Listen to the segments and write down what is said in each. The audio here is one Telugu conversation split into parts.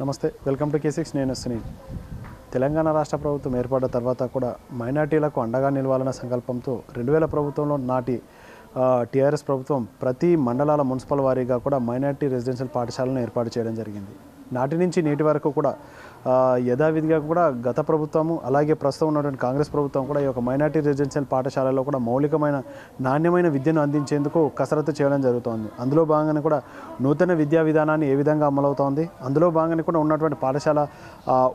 నమస్తే వెల్కమ్ టు కే సిక్స్ నేను సునీల్. తెలంగాణ రాష్ట్ర ప్రభుత్వం ఏర్పడ్డ తర్వాత కూడా మైనార్టీలకు అండగా నిలవాలన్న సంకల్పంతో రెండు వేల ప్రభుత్వంలో నాటి టీఆర్ఎస్ ప్రభుత్వం ప్రతి మండలాల మున్సిపల్ వారీగా కూడా మైనార్టీ రెసిడెన్షియల్ పాఠశాలను ఏర్పాటు చేయడం జరిగింది. నాటి నుంచి నేటి వరకు కూడా యథావిధిగా కూడా గత ప్రభుత్వము అలాగే ప్రస్తుతం ఉన్నటువంటి కాంగ్రెస్ ప్రభుత్వం కూడా ఈ యొక్క మైనార్టీ రెసిడెన్షియల్ పాఠశాలలో కూడా మౌలికమైన నాణ్యమైన విద్యను అందించేందుకు కసరత్తు చేయడం జరుగుతోంది. అందులో భాగంగానే కూడా నూతన విద్యా విధానాన్ని ఏ విధంగా అమలవుతోంది? అందులో భాగంగానే కూడా ఉన్నటువంటి పాఠశాల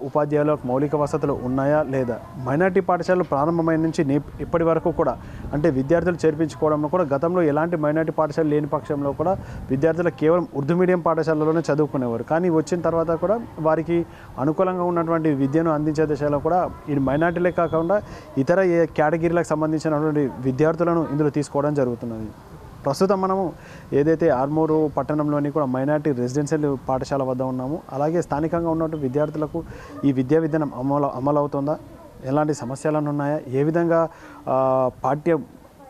ఉపాధ్యాయులకు మౌలిక వసతులు ఉన్నాయా లేదా? మైనార్టీ పాఠశాలలు ప్రారంభమైన నుంచి ఇప్పటి వరకు కూడా అంటే విద్యార్థులు చేర్పించుకోవడంలో కూడా గతంలో ఎలాంటి మైనార్టీ పాఠశాల లేని పక్షంలో కూడా విద్యార్థులు కేవలం ఉర్దూ మీడియం పాఠశాలలోనే చదువుకునేవారు. కానీ వచ్చిన తర్వాత కూడా వారికి అను అనుకూలంగా ఉన్నటువంటి విద్యను అందించే దిశలో కూడా ఈ మైనార్టీలే కాకుండా ఇతర ఏ కేటగిరీలకు సంబంధించినటువంటి విద్యార్థులను ఇందులో తీసుకోవడం జరుగుతున్నది. ప్రస్తుతం మనము ఏదైతే ఆర్మూరు పట్టణంలోని కూడా మైనార్టీ రెసిడెన్షియల్ పాఠశాల వద్ద ఉన్నాము. అలాగే స్థానికంగా ఉన్నటువంటి విద్యార్థులకు ఈ విద్యా విధానం అమలు అమలు అవుతుందా ఎలాంటి సమస్యలను ఉన్నాయా? ఏ విధంగా పాఠ్య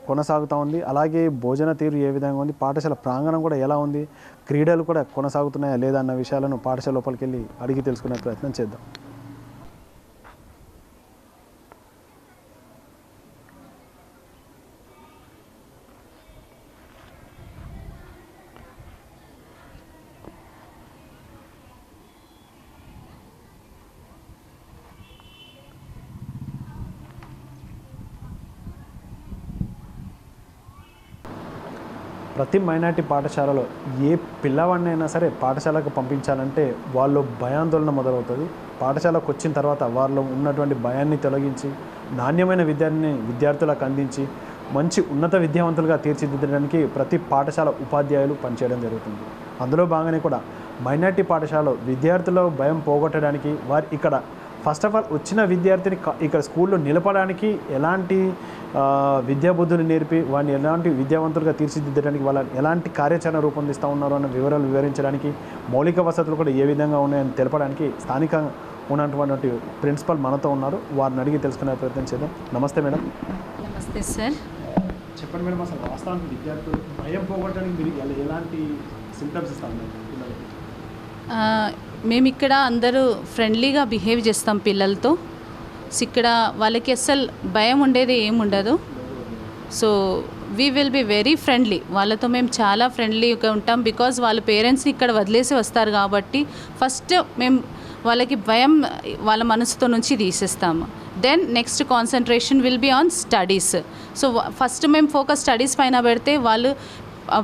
కొనసాగుతూ ఉంది? అలాగే భోజన తీరు ఏ విధంగా ఉంది? పాఠశాల ప్రాంగణం కూడా ఎలా ఉంది? క్రీడలు కూడా కొనసాగుతున్నాయా లేదా అన్న విషయాలను పాఠశాల లోపలికి వెళ్ళి అడిగి తెలుసుకునే ప్రయత్నం చేద్దాం. ప్రతి మైనార్టీ పాఠశాలలో ఏ పిల్లవాడినైనా సరే పాఠశాలకు పంపించాలంటే వాళ్ళు భయాందోళన మొదలవుతుంది. పాఠశాలకు వచ్చిన తర్వాత వారిలో ఉన్నటువంటి భయాన్ని తొలగించి నాణ్యమైన విద్యాన్ని విద్యార్థులకు అందించి మంచి ఉన్నత విద్యావంతులుగా తీర్చిదిద్దడానికి ప్రతి పాఠశాల ఉపాధ్యాయులు పనిచేయడం జరుగుతుంది. అందులో భాగంగానే కూడా మైనార్టీ పాఠశాలలో విద్యార్థుల భయం పోగొట్టడానికి వారి ఇక్కడ ఫస్ట్ ఆఫ్ ఆల్ వచ్చిన విద్యార్థిని ఇక్కడ స్కూల్లో నిలపడానికి ఎలాంటి విద్యాబుద్ధులు నేర్పి వాడిని ఎలాంటి విద్యావంతులుగా తీర్చిదిద్దడానికి వాళ్ళ ఎలాంటి కార్యాచరణ రూపొందిస్తూ ఉన్నారో అన్న వివరాలు వివరించడానికి మౌలిక వసతులు కూడా ఏ విధంగా ఉన్నాయని తెలపడానికి స్థానికంగా ఉన్నటువంటి ప్రిన్సిపల్ మనతో ఉన్నారు. వారిని అడిగి తెలుసుకునే ప్రయత్నం చేద్దాం. నమస్తే మేడం. నమస్తే సార్. చెప్పండి మేడం అసలు వాస్తవానికి విద్యార్థులు భయం పోగొట్టడానికి మీరు ఎలా- ఎలాంటి సింటమ్స్ ఇస్తాం పిల్లలకి ఆ, మేము ఇక్కడ అందరూ ఫ్రెండ్లీగా బిహేవ్ చేస్తాం పిల్లలతో. సో ఇక్కడ వాళ్ళకి అస్సలు భయం ఉండేది ఏమి ఉండదు. So we will be very friendly వాళ్ళతో మేము చాలా ఫ్రెండ్లీగా ఉంటాం బికాజ్ వాళ్ళ పేరెంట్స్ని ఇక్కడ వదిలేసి వస్తారు కాబట్టి ఫస్ట్ మేము వాళ్ళకి భయం వాళ్ళ మనసుతో నుంచి తీసేస్తాము. Then next concentration will be on studies so first మేము ఫోకస్ స్టడీస్ పైన పెడితే వాళ్ళు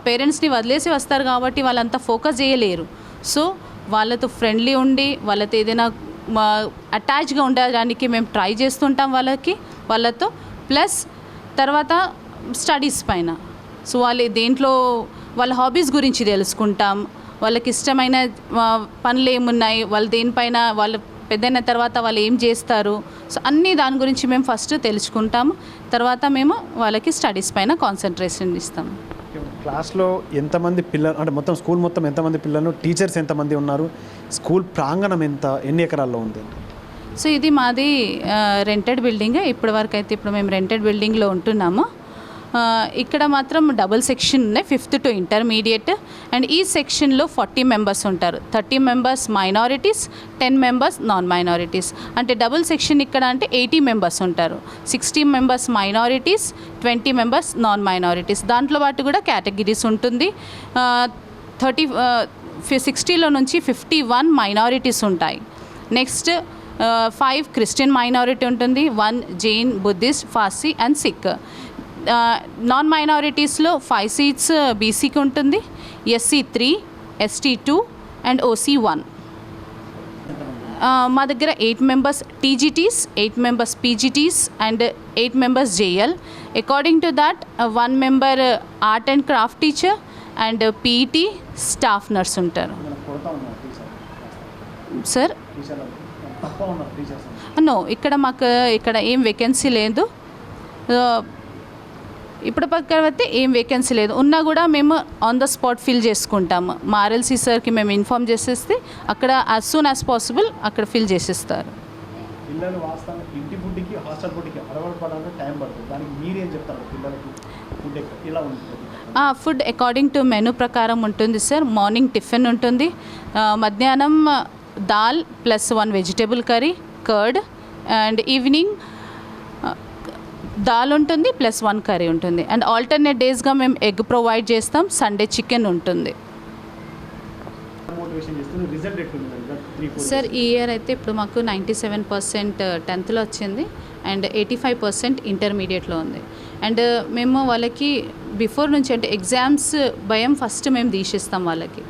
పేరెంట్స్ని వదిలేసి వస్తారు కాబట్టి వాళ్ళంతా ఫోకస్ చేయలేరు. సో వాళ్ళతో ఫ్రెండ్లీ ఉండి వాళ్ళతో ఏదైనా అటాచ్గా ఉండడానికి మేము ట్రై చేస్తుంటాం వాళ్ళకి వాళ్ళతో. ప్లస్ తర్వాత స్టడీస్ పైన. సో వాళ్ళు దేంట్లో వాళ్ళ హాబీస్ గురించి తెలుసుకుంటాం. వాళ్ళకి ఇష్టమైన పనులు ఏమున్నాయి వాళ్ళు దేనిపైన వాళ్ళు పెద్దయిన తర్వాత వాళ్ళు ఏం చేస్తారు. సో అన్నీ దాని గురించి మేము ఫస్ట్ తెలుసుకుంటాము. తర్వాత మేము వాళ్ళకి స్టడీస్ పైన కాన్సన్ట్రేషన్ ఇస్తాము. క్లాస్లో ఎంతమంది పిల్లలు అంటే మొత్తం స్కూల్ మొత్తం ఎంతమంది పిల్లలు టీచర్స్ ఎంతమంది ఉన్నారు స్కూల్ ప్రాంగణం ఎంత ఎన్ని ఎకరాల్లో ఉంది? సో ఇది మాది రెంటెడ్ బిల్డింగ్ ఇప్పటి వరకు అయితే ఇప్పుడు మేము రెంటెడ్ బిల్డింగ్లో ఉంటున్నాము. ఇక్కడ మాత్రం డబుల్ సెక్షన్ ఉన్నాయి ఫిఫ్త్ టు ఇంటర్మీడియట్. అండ్ ఈ సెక్షన్లో ఫార్టీ మెంబర్స్ ఉంటారు. Thirty members minorities ten members non minorities అంటే డబుల్ సెక్షన్ ఇక్కడ అంటే ఎయిటీ మెంబర్స్ ఉంటారు. Sixty members minorities twenty members non minorities దాంట్లో పాటు కూడా కేటగిరీస్ ఉంటుంది. థర్టీ సిక్స్టీలో నుంచి ఫిఫ్టీ వన్ మైనారిటీస్ ఉంటాయి. నెక్స్ట్ ఫైవ్ క్రిస్టియన్ మైనారిటీ ఉంటుంది. One Jain Buddhist Parsi and Sikh non మైనారిటీస్లో ఫైవ్ సీట్స్ బీసీకి ఉంటుంది SC three ST two and OC one మా దగ్గర eight members TGTs eight members PGTs and eight members JL according to that one member art and craft teacher and PET staff nurse ఉంటారు. సార్ నో ఇక్కడ మాకు ఇక్కడ ఏం వేకెన్సీ లేదు. ఇప్పుడు పక్కన అయితే ఏం వేకెన్సీ లేదు. ఉన్నా కూడా మేము ఆన్ ద స్పాట్ ఫిల్ చేసుకుంటాము. మా ఆర్ఎల్సీ సార్కి మేము ఇన్ఫామ్ చేసేస్తే అక్కడ యాజ్ సూన్ యాజ్ పాసిబుల్ అక్కడ ఫిల్ చేసేస్తారు. పిల్లలు వాస్తవానికి ఇంటి ఫుడ్కి హాస్టల్ ఫుడ్కి అలవాటు పడాలంటే టైం పడుతుంది. దానికి మీరేం చెప్తారు పిల్లలకి ఫుడ్ ఇలా ఉంటుంది ఫుడ్ అకార్డింగ్ టు మెనూ ప్రకారం ఉంటుంది సార్ మార్నింగ్ టిఫిన్ ఉంటుంది. మధ్యాహ్నం dal plus one vegetable curry curd and evening dal ఉంటుంది ప్లస్ వన్ కర్రీ ఉంటుంది. అండ్ ఆల్టర్నేట్ డేస్గా మేము ఎగ్ ప్రొవైడ్ చేస్తాం సండే చికెన్ ఉంటుంది. సార్ ఈ ఇయర్ అయితే ఇప్పుడు మాకు నైంటీ సెవెన్ పర్సెంట్ టెన్త్లో వచ్చింది అండ్ ఎయిటీ ఫైవ్ పర్సెంట్ ఇంటర్మీడియట్లో ఉంది. అండ్ మేము వాళ్ళకి బిఫోర్ నుంచి అంటే ఎగ్జామ్స్ భయం ఫస్ట్ మేము తీసిస్తాం వాళ్ళకి.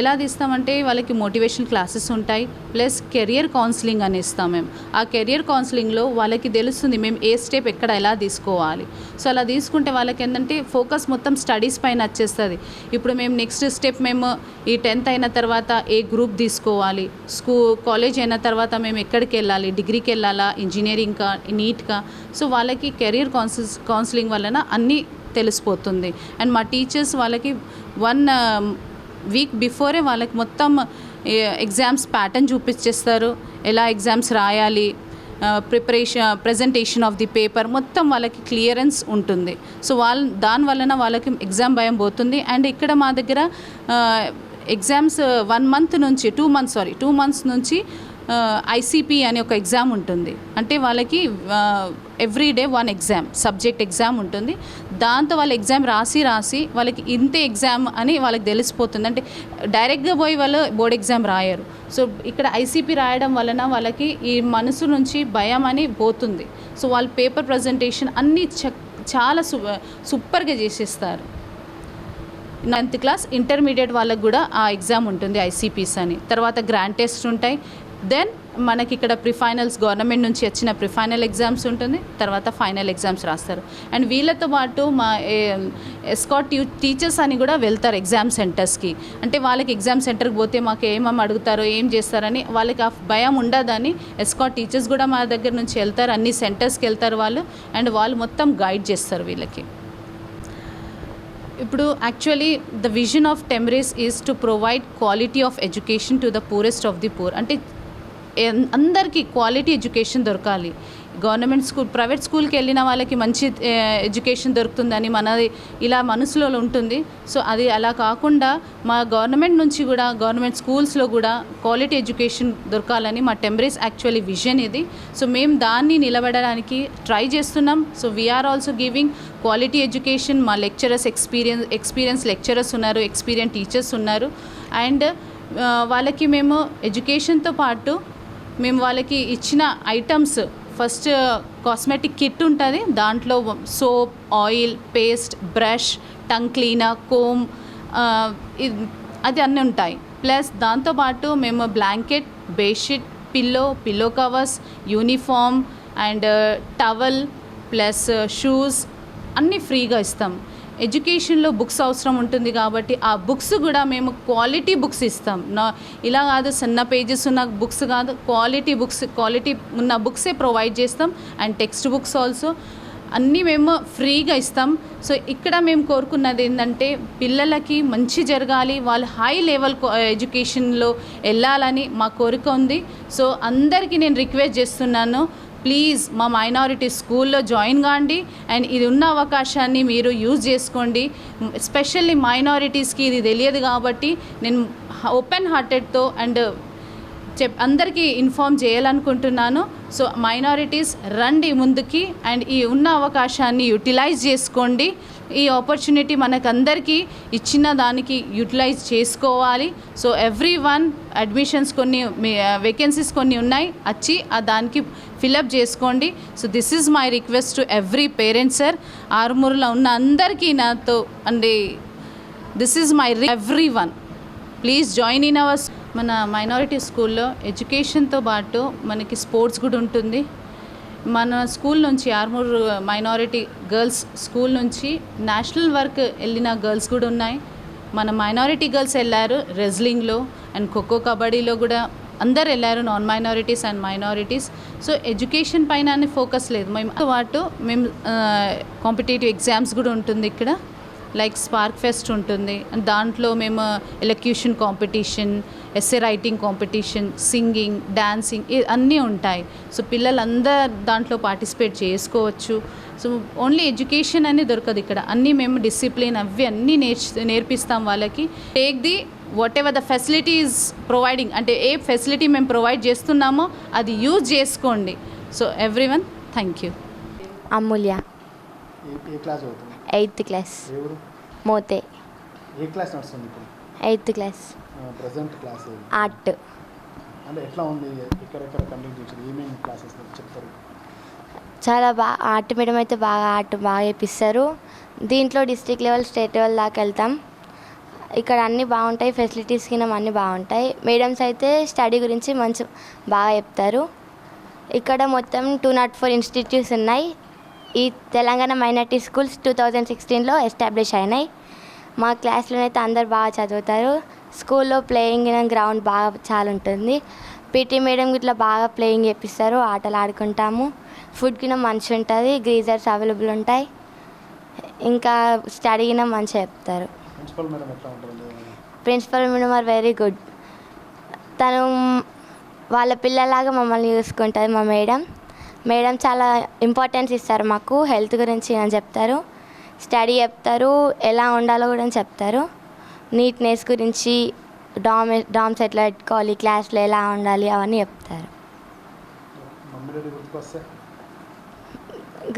ఎలా తీస్తామంటే వాళ్ళకి మోటివేషన్ క్లాసెస్ ఉంటాయి ప్లస్ కెరియర్ కౌన్సిలింగ్ అని ఇస్తాం మేము. ఆ కెరియర్ కౌన్సిలింగ్లో వాళ్ళకి తెలుస్తుంది మేము ఏ స్టెప్ ఎక్కడ ఎలా తీసుకోవాలి. సో అలా తీసుకుంటే వాళ్ళకి ఏంటంటే ఫోకస్ మొత్తం స్టడీస్ పైన వచ్చేస్తుంది. ఇప్పుడు మేము నెక్స్ట్ స్టెప్ మేము ఈ టెన్త్ అయిన తర్వాత ఏ గ్రూప్ తీసుకోవాలి స్కూ కాలేజ్ అయిన తర్వాత మేము ఎక్కడికి వెళ్ళాలి డిగ్రీకి వెళ్ళాలా ఇంజనీరింగ్కా నీట్గా. సో వాళ్ళకి కెరియర్ కౌన్సిల్స్ కౌన్సిలింగ్ వలన అన్నీ తెలిసిపోతుంది. అండ్ మా టీచర్స్ వాళ్ళకి వన్ వీక్ బిఫోరే వాళ్ళకి మొత్తం ఎగ్జామ్స్ ప్యాటర్న్ చూపించేస్తారు ఎలా ఎగ్జామ్స్ రాయాలి preparation presentation of the paper మొత్తం వాళ్ళకి క్లియరెన్స్ ఉంటుంది. సో వాళ్ళ దాని వలన వాళ్ళకి ఎగ్జామ్ భయం పోతుంది. అండ్ ఇక్కడ మా దగ్గర ఎగ్జామ్స్ వన్ మంత్ నుంచి two months sorry two months నుంచి ఐసీపీ అనే ఒక ఎగ్జామ్ ఉంటుంది. అంటే వాళ్ళకి every day one exam subject exam ఉంటుంది. దాంతో వాళ్ళు ఎగ్జామ్ రాసి రాసి వాళ్ళకి ఇంతే ఎగ్జామ్ అని వాళ్ళకి తెలిసిపోతుంది. అంటే డైరెక్ట్గా పోయి వాళ్ళు బోర్డ్ ఎగ్జామ్ రాయరు. సో ఇక్కడ ఐసీపీ రాయడం వలన వాళ్ళకి ఈ మనసు నుంచి భయం అని పోతుంది. సో వాళ్ళ పేపర్ ప్రజెంటేషన్ అన్నీ చాలా సు సూపర్గా చేసేస్తారు. నైన్త్ క్లాస్ ఇంటర్మీడియట్ వాళ్ళకు కూడా ఆ ఎగ్జామ్ ఉంటుంది ఐసీపీస్ అని. తర్వాత గ్రాండ్ టెస్ట్ ఉంటాయి. దెన్ మనకి ఇక్కడ ప్రిఫైనల్స్ గవర్నమెంట్ నుంచి వచ్చిన ప్రిఫైనల్ ఎగ్జామ్స్ ఉంటుంది తర్వాత ఫైనల్ ఎగ్జామ్స్ రాస్తారు. అండ్ వీళ్ళతో పాటు మా ఎస్కాట్ టీచర్స్ అని కూడా వెళ్తారు ఎగ్జామ్ సెంటర్స్కి. అంటే వాళ్ళకి ఎగ్జామ్ సెంటర్కి పోతే మాకు ఏమేమి అడుగుతారో ఏం చేస్తారని వాళ్ళకి ఆ భయం ఉండదని ఎస్కాట్ టీచర్స్ కూడా మా దగ్గర నుంచి వెళ్తారు అన్ని సెంటర్స్కి వెళ్తారు వాళ్ళు. అండ్ వాళ్ళు మొత్తం గైడ్ చేస్తారు వీళ్ళకి. ఇప్పుడు actually the vision of TMREIS is to provide quality of education to the poorest of the poor. అంటే అందరికీ క్వాలిటీ ఎడ్యుకేషన్ దొరకాలి. గవర్నమెంట్ స్కూల్ ప్రైవేట్ స్కూల్కి వెళ్ళిన వాళ్ళకి మంచి ఎడ్యుకేషన్ దొరుకుతుందని మనది ఇలా మనసులో ఉంటుంది. సో అది అలా కాకుండా మా గవర్నమెంట్ నుంచి కూడా గవర్నమెంట్ స్కూల్స్లో కూడా క్వాలిటీ ఎడ్యుకేషన్ దొరకాలని మా టెంపరేస్ యాక్చువల్లీ విజన్ ఇది. సో మేము దాన్ని నిలబడడానికి ట్రై చేస్తున్నాం. So we are also giving quality education మా లెక్చరర్స్ ఎక్స్పీరియన్స్ ఎక్స్పీరియన్స్ లెక్చరర్స్ ఉన్నారు ఎక్స్పీరియన్స్ టీచర్స్ ఉన్నారు. అండ్ వాళ్ళకి మేము ఎడ్యుకేషన్తో పాటు మేము వాళ్ళకి ఇచ్చిన ఐటమ్స్ ఫస్ట్ కాస్మెటిక్ కిట్ ఉంటుంది. దాంట్లో soap oil paste brush tongue cleaner comb అది అన్నీ ఉంటాయి. ప్లస్ దాంతోపాటు మేము blanket bedsheet pillow pillow covers uniform and towel plus shoes అన్నీ ఫ్రీగా ఇస్తాం. ఎడ్యుకేషన్లో బుక్స్ అవసరం ఉంటుంది కాబట్టి ఆ బుక్స్ కూడా మేము క్వాలిటీ బుక్స్ ఇస్తాం. నా ఇలా కాదు సన్న పేజెస్ ఉన్న బుక్స్ కాదు క్వాలిటీ బుక్స్ క్వాలిటీ ఉన్న బుక్సే ప్రొవైడ్ చేస్తాం. అండ్ టెక్స్ట్ బుక్స్ ఆల్సో అన్నీ మేము ఫ్రీగా ఇస్తాం. సో ఇక్కడ మేము కోరుకున్నది ఏంటంటే పిల్లలకి మంచి జరగాలి వాళ్ళు హై లెవెల్ ఎడ్యుకేషన్లో వెళ్ళాలని మా కోరిక ఉంది. సో అందరికీ నేను రిక్వెస్ట్ చేస్తున్నాను. ప్లీజ్ మా మైనారిటీ స్కూల్లో జాయిన్ కాండి అండ్ ఇది ఉన్న అవకాశాన్ని మీరు యూజ్ చేసుకోండి. ఎస్పెషల్లీ మైనారిటీస్కి ఇది తెలియదు కాబట్టి నేను ఓపెన్ హార్టెడ్తో అండ్ చెప్ అందరికీ ఇన్ఫామ్ చేయాలనుకుంటున్నాను. సో మైనారిటీస్ రండి ముందుకి అండ్ ఈ ఉన్న అవకాశాన్ని యూటిలైజ్ చేసుకోండి. ఈ ఆపర్చునిటీ మనకందరికీ ఇచ్చిన దానికి యూటిలైజ్ చేసుకోవాలి. సో ఎవ్రీ వన్ అడ్మిషన్స్ కొన్ని వేకెన్సీస్ కొన్ని ఉన్నాయి. వచ్చి ఆ దానికి ఫిలప్ చేసుకోండి. So this is my request to every parents sir ఆరుమూరులో ఉన్న అందరికీ నాతో అండి this is my every one please join in our మన మైనారిటీ స్కూల్లో ఎడ్యుకేషన్తో పాటు మనకి స్పోర్ట్స్ కూడా ఉంటుంది. మన స్కూల్ నుంచి ఆర్మూర్ మైనారిటీ గర్ల్స్ స్కూల్ నుంచి నేషనల్ వర్క్ వెళ్ళిన గర్ల్స్ కూడా ఉన్నాయి. మన మైనారిటీ గర్ల్స్ వెళ్ళారు రెజ్లింగ్లో అండ్ ఖోఖో కబడ్డీలో కూడా అందరు వెళ్ళారు non minorities and minorities. So education పైన ఫోకస్ లేదు. మేము పాటు మేము కాంపిటేటివ్ ఎగ్జామ్స్ కూడా ఉంటుంది ఇక్కడ. లైక్ స్పార్క్ ఫెస్ట్ ఉంటుంది. అండ్ దాంట్లో మేము elocution competition essay writing competition singing dancing అన్నీ ఉంటాయి. సో పిల్లలందరూ దాంట్లో పార్టిసిపేట్ చేసుకోవచ్చు. సో ఓన్లీ ఎడ్యుకేషన్ అని దొరకదు ఇక్కడ. అన్నీ మేము డిసిప్లిన్ అవి అన్నీ నేర్చు నేర్పిస్తాం వాళ్ళకి. Take the whatever the facilities providing అంటే ఏ ఫెసిలిటీ మేము ప్రొవైడ్ చేస్తున్నామో అది యూజ్ చేసుకోండి. So every one thank you Amulya. A class అవుతుంది ఎయిత్ క్లాస్. మోతే. ఏ క్లాస్ నడుస్తుంది ఇప్పుడు? Eighth class. Present class art. అంటే ఎట్లా ఉంది? ఎక్కడెక్కడ కండక్ట్ చేసారు ఏమేమి క్లాసెస్ చెప్తారు? చాలా బాగా ఆర్ట్ మేడం అయితే బాగా ఆర్ట్ బాగా చేపిస్తారు. దీంట్లో డిస్ట్రిక్ట్ లెవెల్ స్టేట్ లెవెల్ దాకా వెళ్తాం. ఇక్కడ అన్నీ బాగుంటాయి. ఫెసిలిటీస్ కింద అన్నీ బాగుంటాయి. మేడమ్స్ అయితే స్టడీ గురించి మంచి బాగా చెప్తారు. ఇక్కడ మొత్తం టూ నాట్ ఫోర్ ఇన్స్టిట్యూట్స్ ఉన్నాయి. ఈ Telangana minority schools two thousand సిక్స్టీన్లో ఎస్టాబ్లిష్ అయినాయి. మా క్లాస్లో అయితే అందరు బాగా చదువుతారు. స్కూల్లో ప్లేయింగ్ గ్రౌండ్ బాగా చాలా ఉంటుంది పీటీ మేడం ఇట్లా బాగా ప్లేయింగ్ చేపిస్తారు. ఆటలు ఆడుకుంటాము. ఫుడ్ కింద మంచిగా ఉంటుంది గ్రీజర్స్ అవైలబుల్ ఉంటాయి. ఇంకా స్టడీ కింద మంచిగా చెప్తారు. Principal madam are very good. తను వాళ్ళ పిల్లలాగా మమ్మల్ని చూసుకుంటుంది మా మేడం. మేడం చాలా ఇంపార్టెన్స్ ఇస్తారు మాకు హెల్త్ గురించి అని చెప్తారు. స్టడీ చెప్తారు ఎలా ఉండాలో కూడా చెప్తారు. నీట్నెస్ గురించి డామ్ డామ్స్ ఎట్లా పెట్టుకోవాలి క్లాస్లో ఎలా ఉండాలి అవన్నీ చెప్తారు.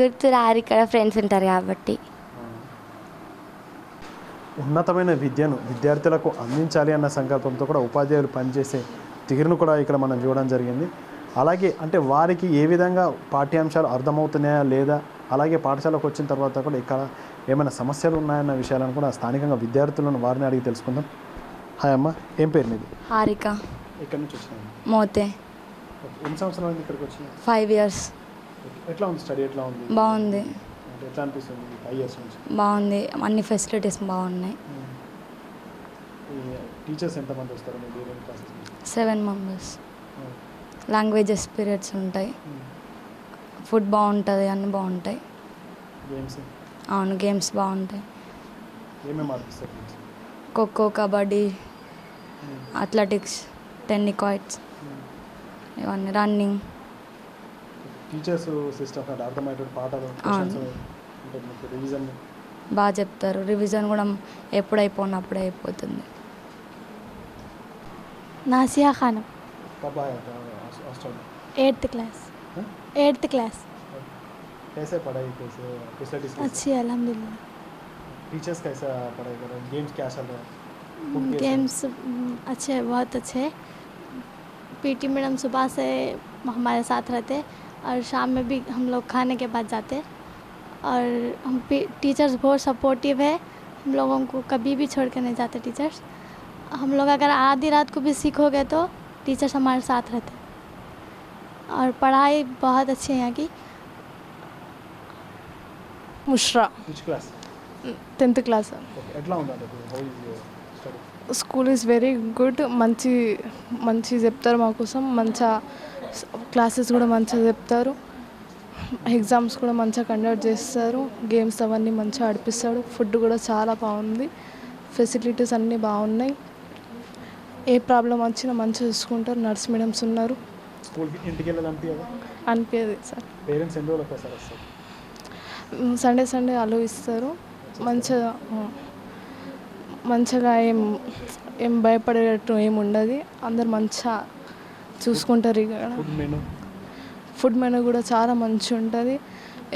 గుర్తు రారు ఇక్కడ ఫ్రెండ్స్ ఉంటారు కాబట్టి. ఉన్నతమైన విద్యను విద్యార్థులకు అందించాలి అన్న సంకల్పంతో కూడా ఉపాధ్యాయులు పనిచేసే తీరును కూడా ఇక్కడ మనం చూడడం జరిగింది. అలాగే అంటే వారికి ఏ విధంగా పాఠ్యాంశాలు అర్థమవుతున్నాయా లేదా అలాగే పాఠశాలకు వచ్చిన తర్వాత కూడా ఇక్కడ ఏమైనా సమస్యలు ఉన్నాయన్న విషయాలను కూడా స్థానికంగా విద్యార్థులను వారిని అడిగి తెలుసుకుందాం. హాయ్ అమ్మ ఏం పేరు మీది? హారిక. ఎక్కడి నుంచి వచ్చినాయి మోతే. ఎన్ని సంవత్సరాలు అయింది ఇక్కడికి వచ్చి ఫైవ్ ఇయర్స్. ఎట్లా ఉంది స్టడీ? ఎట్లా ఉంది? బాగుంది. ఎట్లా అనిపిస్తుంది ఫైవ్ ఇయర్స్ నుంచి? బాగుంది. అన్ని ఫెసిలిటీస్ బాగున్నాయి. టీచర్స్ ఎంతమంది వస్తారు సెవెన్ మెంబర్స్. లాంగ్వేజెస్ పీరియడ్స్ ఉంటాయి. ఫుడ్ బాగుంటుంది అన్నీ బాగుంటాయి. అవును గేమ్స్ బాగుంటాయి. ఖోఖో కబడ్డీ అథ్లెటిక్స్ టెన్నికాయిట్స్ ఇవన్నీ రన్నింగ్. టీచర్స్ సిస్టమ్ అర్థమయ్యేటువంటి పాఠాలు రివిజన్ బాగా చెప్తారు. రివిజన్ కూడా ఎప్పుడైపోయినా అప్పుడే అయిపోతుంది Nasiya Khanam eighth class? Eighth class कैसे पढ़ाई कैसे? फैसिलिटीज़ अच्छी है अल्हम्दुलिल्लाह। टीचर्स कैसा पढ़ाई कर रहे हैं? गेम्स क्या चल रहा है? गेम्स अच्छे हैं, बहुत अच्छे हैं। पीटी मैडम सुबह से हमारे साथ रहते और शाम में भी हम लोग खाने के बाद जाते और हम टीचर्स बहुत सपोर्टिव है। हम लोगों को कभी भी छोड़ कर नहीं जाते टीचर्स हम लोग अगर आधी रात को भी सीखोगे तो टीचर्स हमारे साथ रहते और पढ़ाई बहुत अच्छी है यहाँ की ముష్రా Which class? Tenth class Okay. ఎట్లా ఉందంటే how is your study school is very good మంచి మంచి చెప్తారు మా కోసం మంచిగా క్లాసెస్ కూడా మంచిగా చెప్తారు ఎగ్జామ్స్ కూడా మంచిగా కండక్ట్ చేస్తారు గేమ్స్ అవన్నీ మంచిగా ఆడిపిస్తాడు ఫుడ్ కూడా చాలా బాగుంది ఫెసిలిటీస్ అన్నీ బాగున్నాయి ఏ ప్రాబ్లం వచ్చినా మంచిగా చూసుకుంటారు నర్స్ మేడమ్స్ ఉన్నారు స్కూల్కి ఇంటికి వెళ్ళాలంటే కదా అనిపించదు సార్. పేరెంట్స్ ఎన్ని రోజులకు ఒకసారి వస్తారు? సండే సండే అలో ఇస్తారు. మంచిగా మంచిగా ఏం ఏం భయపడేటట్టు ఏం ఉండదు. అందరు మంచిగా చూసుకుంటారు ఇక్కడ ఫుడ్ మెనూ ఫుడ్ మెనూ కూడా చాలా మంచిగా ఉంటుంది.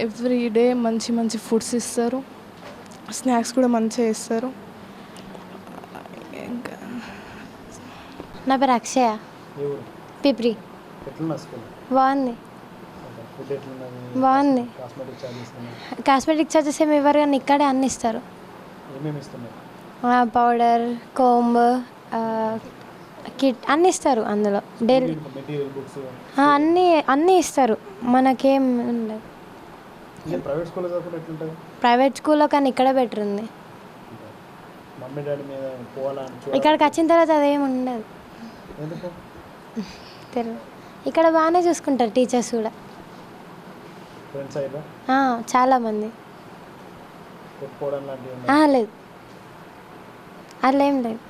ఎవ్రీ డే మంచి మంచి ఫుడ్స్ ఇస్తారు. స్నాక్స్ కూడా మంచిగా ఇస్తారు ఇంకా నా పేరు అక్షయ. పిప్రి. బాగుంది బాగుంది కాస్మెటిక్ చార్జెస్ ఏమి ఇవ్వరు కానీ ఇక్కడే అన్ని ఇస్తారు. పౌడర్ కోంబ్ కిట్ అన్ని ఇస్తారు అందులో. డైలీ అన్నీ అన్నీ ఇస్తారు. మనకేం ఉండదు. ప్రైవేట్ స్కూల్లో కానీ ఇక్కడే బెటర్ ఉంది. ఇక్కడికి వచ్చిన తర్వాత అదేం ఉండదు. తెలియదు ఇక్కడ బాగానే చూసుకుంటారు టీచర్స్ కూడా. చాలా మంది. లేదు. అట్లా ఏం లేదు.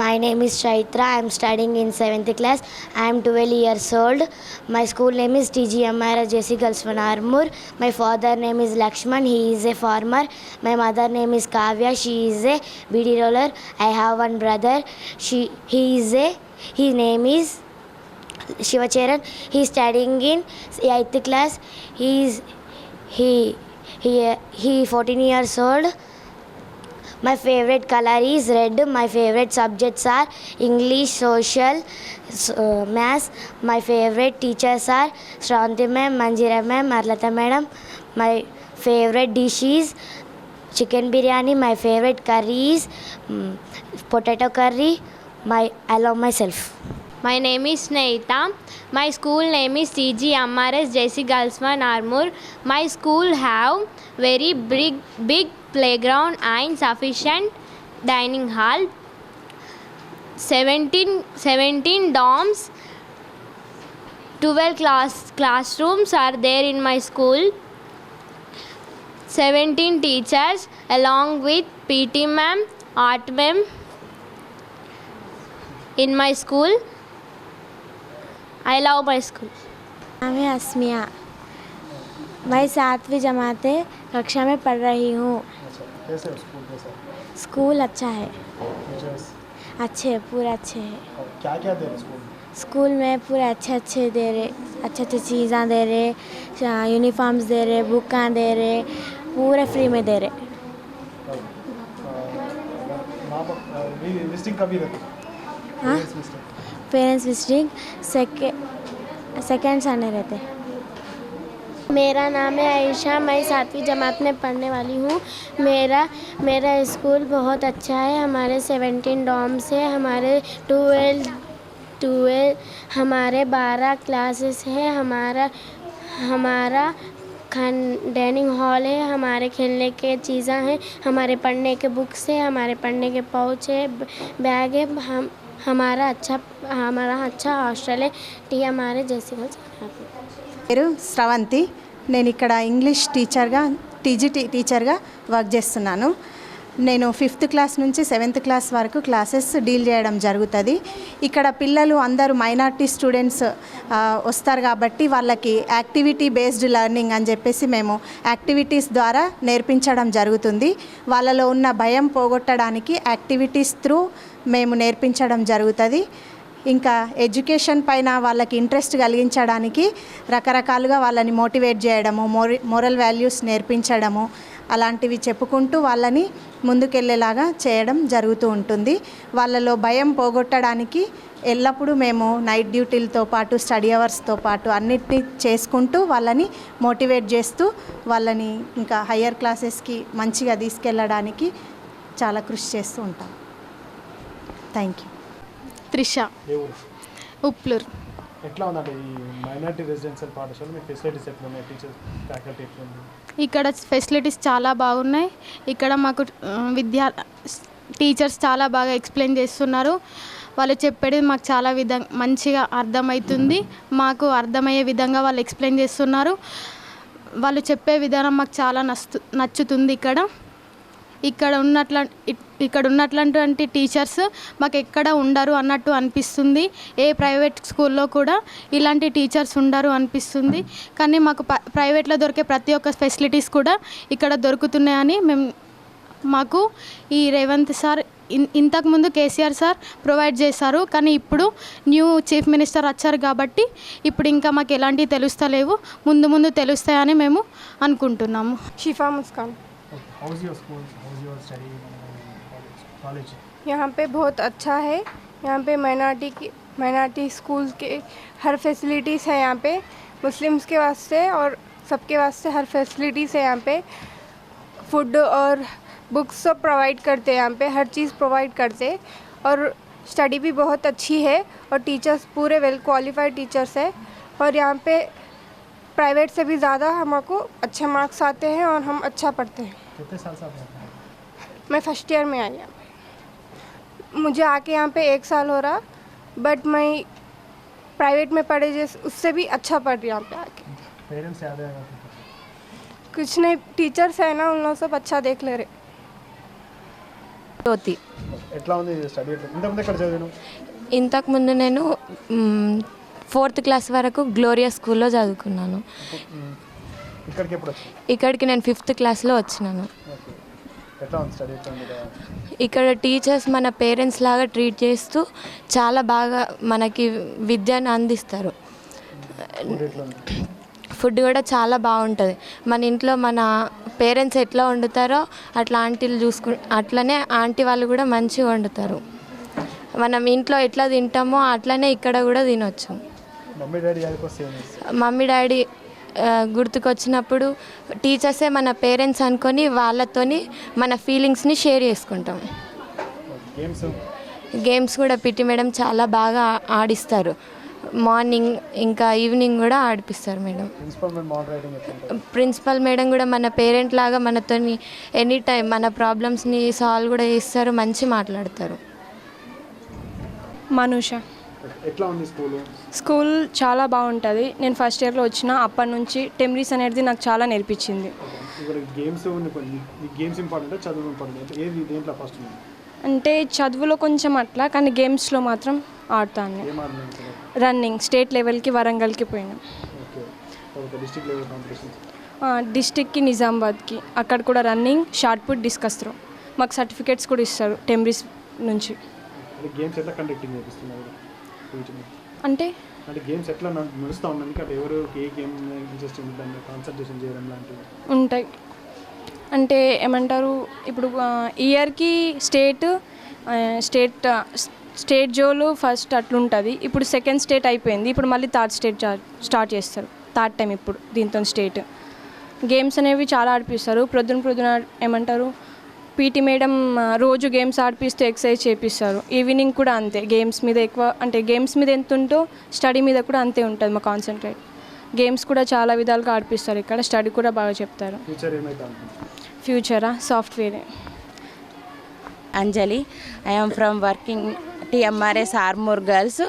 My name is Chaitra I'm studying in seventh class I'm twelve years old my school name is TGMR JC girls one Armoor my father name is Laxman he is a farmer my mother name is Kavya she is a beedi roller I have one brother she he is a he name is Shivacharan. He is studying in 8th class. He is he he he 14 years old. My favorite color is red. My favorite subjects are English, social, s- uh, maths. My favorite teachers are Shranti ma'am, Manjira ma'am, Marlata madam. My favorite dish is chicken biryani. My favorite curry is mm, potato curry. My I love myself. My name is Sneita. My school name is CG MRS JC Galsman Armour. My school have very big big playground and sufficient dining hall. 17, 17 dorms. 12 class classrooms are there in my school. 17 teachers along with PT ma'am, art ma'am in my school. I love my school. नाम है असमिया। मैं सातवीं जमाते कक्षा में पढ़ रही हूँ। स्कूल अच्छा है। अच्छे हैं, पूरे अच्छे है। क्या क्या दे रहे स्कूल में? स्कूल में पूरे अच्छे अच्छे दे रहे अच्छे अच्छे चीज़ां दे रहे यूनिफॉर्म्स दे रहे बुक दे रहे पूरे फ्री में दे रहे। विजिटिंग कभी रहती? हाँ? पेरेंट्स विजिटिंग सेकेंड संडे रहते मेरा नाम है आयशा, मैं सातवीं जमात में पढ़ने वाली हूँ। मेरा मेरा स्कूल बहुत अच्छा है, हमारे सेवेंटीन डॉम्स है, हमारे ट्वेल्व ट्वेल्व हमारे बारह क्लासेस है, हमारा हमारा खान डाइनिंग हॉल है, हमारे खेलने के चीज़ें हैं, हमारे पढ़ने के बुक्स है, हमारे पढ़ने के पाउच है बैग है, हम हमारा अच्छा हमारा अच्छा हॉस्टल है टी हमारे जैसे పేరు స్రవంతి నేను ఇక్కడ ఇంగ్లీష్ టీచర్గా టీజీటీ టీచర్గా వర్క్ చేస్తున్నాను నేను ఫిఫ్త్ క్లాస్ నుంచి సెవెంత్ క్లాస్ వరకు క్లాసెస్ డీల్ చేయడం జరుగుతుంది ఇక్కడ పిల్లలు అందరూ మైనార్టీ స్టూడెంట్స్ ఆ, వస్తారు కాబట్టి వాళ్ళకి యాక్టివిటీ బేస్డ్ లెర్నింగ్ అని చెప్పేసి మేము యాక్టివిటీస్ ద్వారా నేర్పించడం జరుగుతుంది వాళ్ళలో ఉన్న భయం పోగొట్టడానికి యాక్టివిటీస్ త్రూ మేము నేర్పించడం జరుగుతుంది. ఇంకా ఎడ్యుకేషన్ పైన వాళ్ళకి ఇంట్రెస్ట్ కలిగించడానికి రకరకాలుగా వాళ్ళని మోటివేట్ చేయడము మోరి మోరల్ వాల్యూస్ నేర్పించడము అలాంటివి చెప్పుకుంటూ వాళ్ళని ముందుకెళ్ళేలాగా చేయడం జరుగుతూ ఉంటుంది. వాళ్ళలో భయం పోగొట్టడానికి ఎల్లప్పుడూ మేము నైట్ డ్యూటీలతో పాటు స్టడీ అవర్స్తో పాటు అన్నిటినీ చేసుకుంటూ వాళ్ళని మోటివేట్ చేస్తూ వాళ్ళని ఇంకా హయ్యర్ క్లాసెస్కి మంచిగా తీసుకెళ్ళడానికి చాలా కృషి చేస్తూ ఉంటాం. Thank you. త్రిష. ఉప్లూరు. ఎట్లా ఉందంటే ఈ మైనార్టీ రెసిడెన్షియల్ పాఠశాల? మీ ఫెసిలిటీస్ ఎట్లా ఉన్నాయి టీచర్స్ ఫ్యాకల్టీ ఎట్లా ఉంది ఇక్కడ ఫెసిలిటీస్ చాలా బాగున్నాయి. ఇక్కడ మాకు విద్యా టీచర్స్ చాలా బాగా ఎక్స్ప్లెయిన్ చేస్తున్నారు. వాళ్ళు చెప్పేది మాకు చాలా విధంగా మంచిగా అర్థమవుతుంది. మాకు అర్థమయ్యే విధంగా వాళ్ళు ఎక్స్ప్లెయిన్ చేస్తున్నారు. వాళ్ళు చెప్పే విధానం మాకు చాలా నచ్చు నచ్చుతుంది ఇక్కడ. ఇక్కడ ఉన్నట్ల ఇక్కడ ఉన్నటువంటి టీచర్స్ మాకు ఎక్కడ ఉండరు అన్నట్టు అనిపిస్తుంది. ఏ ప్రైవేట్ స్కూల్లో కూడా ఇలాంటి టీచర్స్ ఉండరు అనిపిస్తుంది. కానీ మాకు ప్రైవేట్లో దొరికే ప్రతి ఒక్క ఫెసిలిటీస్ కూడా ఇక్కడ దొరుకుతున్నాయని మేము మాకు ఈ రేవంత్ సార్ ఇన్ ఇంతకుముందు కేసీఆర్ సార్ ప్రొవైడ్ చేశారు. కానీ ఇప్పుడు న్యూ చీఫ్ మినిస్టర్ వచ్చారు కాబట్టి ఇప్పుడు ఇంకా మాకు ఎలాంటివి తెలుస్తలేవు. ముందు ముందు తెలుస్తాయని మేము అనుకుంటున్నాము. షిఫా ముస్కాన్ कॉलेज यहाँ पे बहुत अच्छा है। यहाँ पे माइनॉरिटी की माइनॉरिटी स्कूल के हर फैसिलिटीज़ है यहाँ पे। मुस्लिम्स के वास्ते और सबके वास्ते हर फैसिलिटीज़ है यहाँ पे। फ़ूड और बुक्स सब प्रोवाइड करते हैं यहाँ पे हर चीज़ प्रोवाइड करते और स्टडी भी बहुत अच्छी है और टीचर्स पूरे वेल क्वालिफाइड टीचर्स है। और यहाँ पे प्राइवेट से भी ज़्यादा हमको अच्छे मार्क्स आते हैं और हम अच्छा पढ़ते हैं। कितने साल से मैं फ़र्स्ट ईयर में आई हूँ। मुझे आके यहाँ पे एक साल हो रहा बट मैं प्राइवेट में पढ़े जैसे उससे भी अच्छा पढ़ रही हूँ यहाँ पे आके पेरेंट्स याद है कुछ नहीं टीचर्स है ना उन लोग सब अच्छा देख ले रहे జ్యోతి ఎట్లా ఉంది స్టడీ ఎట్లా ఇంతకుముందు ఎక్కడ చదివాను ఇంతకుముందు నేను మ్, ఫోర్త్ క్లాస్ వరకు గ్లోరియా స్కూల్లో చదువుకున్నాను ఇక్కడికి ఎప్పుడు వచ్చాను ఇక్కడికి నేను ఫిఫ్త్ క్లాస్లో వచ్చినాను ఓకే ఎట్లా ఉంది స్టడీ ఎట్లా ఉంది ఇక్కడ టీచర్స్ మన పేరెంట్స్ లాగా ట్రీట్ చేస్తూ చాలా బాగా మనకి విద్యను అందిస్తారు. ఫుడ్ కూడా చాలా బాగుంటుంది. మన ఇంట్లో మన పేరెంట్స్ ఎట్లా వండుతారో అట్లా ఆంటీలు చూసుకు అట్లనే ఆంటీ వాళ్ళు కూడా మంచిగా వండుతారు. మనం ఇంట్లో ఎట్లా తింటామో అట్లనే ఇక్కడ కూడా తినొచ్చు. మమ్మీ డాడీ గుర్తుకొచ్చినప్పుడు టీచర్సే మన పేరెంట్స్ అనుకొని వాళ్ళతోని మన ఫీలింగ్స్ని షేర్ చేసుకుంటాం. గేమ్స్? గేమ్స్ కూడా పిటి మేడం చాలా బాగా ఆడిస్తారు. మార్నింగ్ ఇంకా ఈవినింగ్ కూడా ఆడిపిస్తారు మేడం. ప్రిన్సిపల్ మేడం కూడా మన పేరెంట్ లాగా మనతోని ఎనీ టైం మన ప్రాబ్లమ్స్ని సాల్వ్ కూడా చేస్తారు మంచి మాట్లాడతారు. మనూష. ఎట్లా ఉంది స్కూలు? స్కూల్ చాలా బాగుంటుంది. నేను ఫస్ట్ ఇయర్లో వచ్చిన అప్పటి నుంచి టెమ్రీస్ అనేది నాకు చాలా నేర్పించింది. ఇక్కడ గేమ్స్ ఉంది కొన్ని ఈ గేమ్స్ ఇంపార్టెంట్ చదువు ఇంపార్టెంట్? ఏది దేంట్లో ఫస్ట్ ఉంది అంటే చదువులో కొంచెం అట్లా కానీ గేమ్స్లో మాత్రం ఆడతాను రన్నింగ్ స్టేట్ లెవెల్కి వరంగల్కి పోయినాం. డిస్టిక్కి నిజామాబాద్కి. అక్కడ కూడా running shot put discus throw. మాకు సర్టిఫికేట్స్ కూడా ఇస్తారు టెమ్రీస్ నుంచి. గేమ్స్ ఎట్లా కండక్టింగ్ కొంచెం అంటే? అంటే గేమ్స్ ఎట్లా నడు- నడుస్తూ అంటే ఎవరు ఏ గేమ్ ఇంట్రెస్ట్ ఉంటుందని కాన్సన్ట్రేషన్ చేయడం లాంటివి. ఉంటాయి. అంటే ఏమంటారు? ఇప్పుడు ఇయర్కి స్టేట్ స్టేట్ స్టేట్ జోలు ఫస్ట్ అట్లుంటుంది. ఇప్పుడు సెకండ్ స్టేట్ అయిపోయింది. ఇప్పుడు మళ్ళీ థర్డ్ స్టేట్ స్టార్ట్ చేస్తారు. థర్డ్ టైం ఇప్పుడు దీంతో స్టేట్ గేమ్స్ అనేవి చాలా ఆడిపిస్తారు. ప్రొద్దున ప్రొద్దున ఏమంటారు? పీటీ మేడం రోజు గేమ్స్ ఆడిపిస్తూ ఎక్సర్సైజ్ చేపిస్తారు. ఈవినింగ్ కూడా అంతే. గేమ్స్ మీద ఎక్కువ అంటే గేమ్స్ మీద ఎంత ఉంటో స్టడీ మీద కూడా అంతే ఉంటుంది మా కాన్సన్ట్రేట్. గేమ్స్ కూడా చాలా విధాలుగా ఆడిపిస్తారు ఇక్కడ. స్టడీ కూడా బాగా చెప్తారు. ఫ్యూచరా? Software. Anjali I'm from working TMRS Armoor girls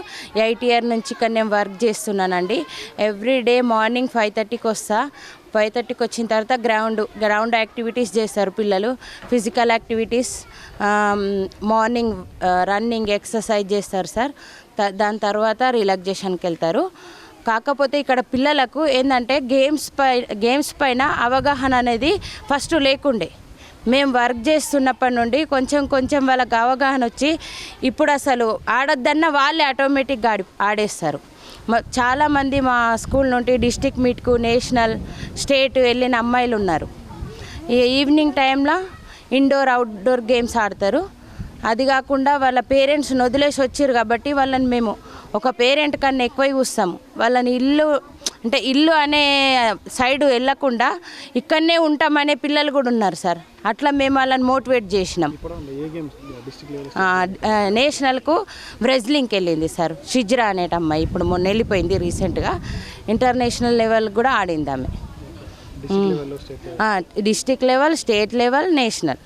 eight year నుంచి ఇక్కడ నేను వర్క్ చేస్తున్నానండి. ఎవ్రీ డే మార్నింగ్ ఫైవ్ థర్టీకి వస్తా. ఫైవ్ థర్టీకి వచ్చిన తర్వాత గ్రౌండ్ గ్రౌండ్ యాక్టివిటీస్ చేస్తారు పిల్లలు. Physical activities morning running exercise చేస్తారు సార్. దాని తర్వాత రిలాక్సేషన్కి వెళ్తారు. కాకపోతే ఇక్కడ పిల్లలకు ఏంటంటే గేమ్స్ పై గేమ్స్ పైన అవగాహన అనేది ఫస్ట్ లేకుండే. మేము వర్క్ చేస్తున్నప్పటి నుండి కొంచెం కొంచెం వాళ్ళకి అవగాహన వచ్చి ఇప్పుడు అసలు ఆడొద్దన్న వాళ్ళే ఆటోమేటిక్గా ఆడి ఆడేస్తారు. చాలామంది మా స్కూల్ నుండి డిస్టిక్ మీట్కు నేషనల్ స్టేట్ వెళ్ళిన అమ్మాయిలు ఉన్నారు. ఈ ఈవినింగ్ టైంలో ఇండోర్ అవుట్డోర్ గేమ్స్ ఆడతారు. అది కాకుండా వాళ్ళ పేరెంట్స్ని వదిలేసి వచ్చారు కాబట్టి వాళ్ళని మేము ఒక పేరెంట్ కన్నా ఎక్కువ చూస్తాము వాళ్ళని ఇల్లు అంటే ఇల్లు అనే సైడ్ వెళ్ళకుండా ఇక్కడనే ఉంటామనే పిల్లలు కూడా ఉన్నారు సార్. అట్లా మేము వాళ్ళని మోటివేట్ చేసినాం. నేషనల్కు బ్రెజ్లింగ్కి వెళ్ళింది సార్. షిజ్రా అనేట అమ్మాయి ఇప్పుడు మొన్న వెళ్ళిపోయింది రీసెంట్గా. ఇంటర్నేషనల్ లెవెల్ కూడా ఆడింది ఆమె. District level? State level national.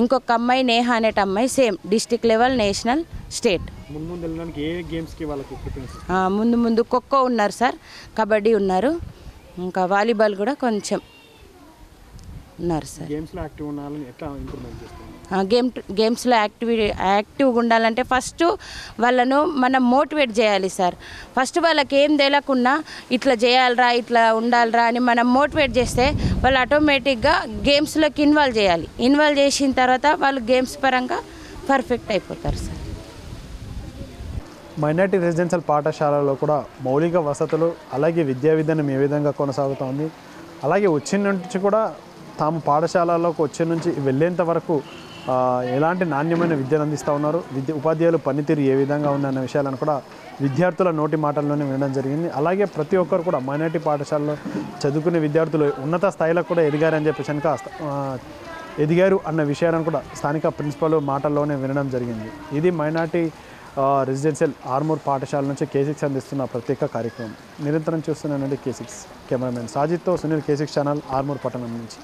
ఇంకొక అమ్మాయి నేహ అనేట అమ్మాయి same. District level national state. ముందు ముందు వెళ్ళడానికి ఏ గేమ్స్కి వాళ్ళకి ప్రిఫరెన్స్? ఆ, ముందు ముందు ఖోఖో ఉన్నారు సార్ కబడ్డీ ఉన్నారు ఇంకా వాలీబాల్ కూడా కొంచెం ఉన్నారు సార్. గేమ్స్లో యాక్టివ్ ఉండాలని ఎట్లా ఇంప్రూవ్మెంట్ చేస్తారు? గేమ్ గేమ్స్లో యాక్టివిటీ యాక్టివ్గా ఉండాలంటే ఫస్ట్ వాళ్ళను మనం మోటివేట్ చేయాలి సార్. ఫస్ట్ వాళ్ళకి ఏం తెలియకుండా ఇట్లా చేయాలరా ఇట్లా ఉండాలిరా అని మనం మోటివేట్ చేస్తే వాళ్ళు ఆటోమేటిక్గా గేమ్స్లోకి ఇన్వాల్వ్ చేయాలి. ఇన్వాల్వ్ చేసిన తర్వాత వాళ్ళు గేమ్స్ పరంగా పర్ఫెక్ట్ అయిపోతారు సార్. మైనార్టీ రెసిడెన్షియల్ పాఠశాలలో కూడా మౌలిక వసతులు అలాగే విద్యా విధానం ఏ విధంగా కొనసాగుతోంది అలాగే వచ్చిన నుంచి కూడా తాము పాఠశాలలోకి వచ్చే నుంచి వెళ్ళేంత వరకు ఎలాంటి నాణ్యమైన విద్యను అందిస్తూ ఉన్నారు విద్య ఉపాధ్యాయులు పనితీరు ఏ విధంగా ఉందన్న విషయాలను కూడా విద్యార్థుల నోటి మాటల్లోనే వినడం జరిగింది. అలాగే ప్రతి ఒక్కరు కూడా మైనార్టీ పాఠశాలలో చదువుకునే విద్యార్థులు ఉన్నత స్థాయిలో కూడా ఎదిగారని చెప్పేసి కనుక ఎదిగారు అన్న విషయాలను కూడా స్థానిక ప్రిన్సిపల్ మాటల్లోనే వినడం జరిగింది. ఇది మైనార్టీ రెసిడెన్షియల్ ఆర్మూర్ పాఠశాల నుంచి కేసిక్స్ అందిస్తున్న ప్రత్యేక కార్యక్రమం. నిరంతరం చూస్తున్నానండి K six cameraman. సాజిత్తో Sunil K six channel Armoor పట్టణం నుంచి.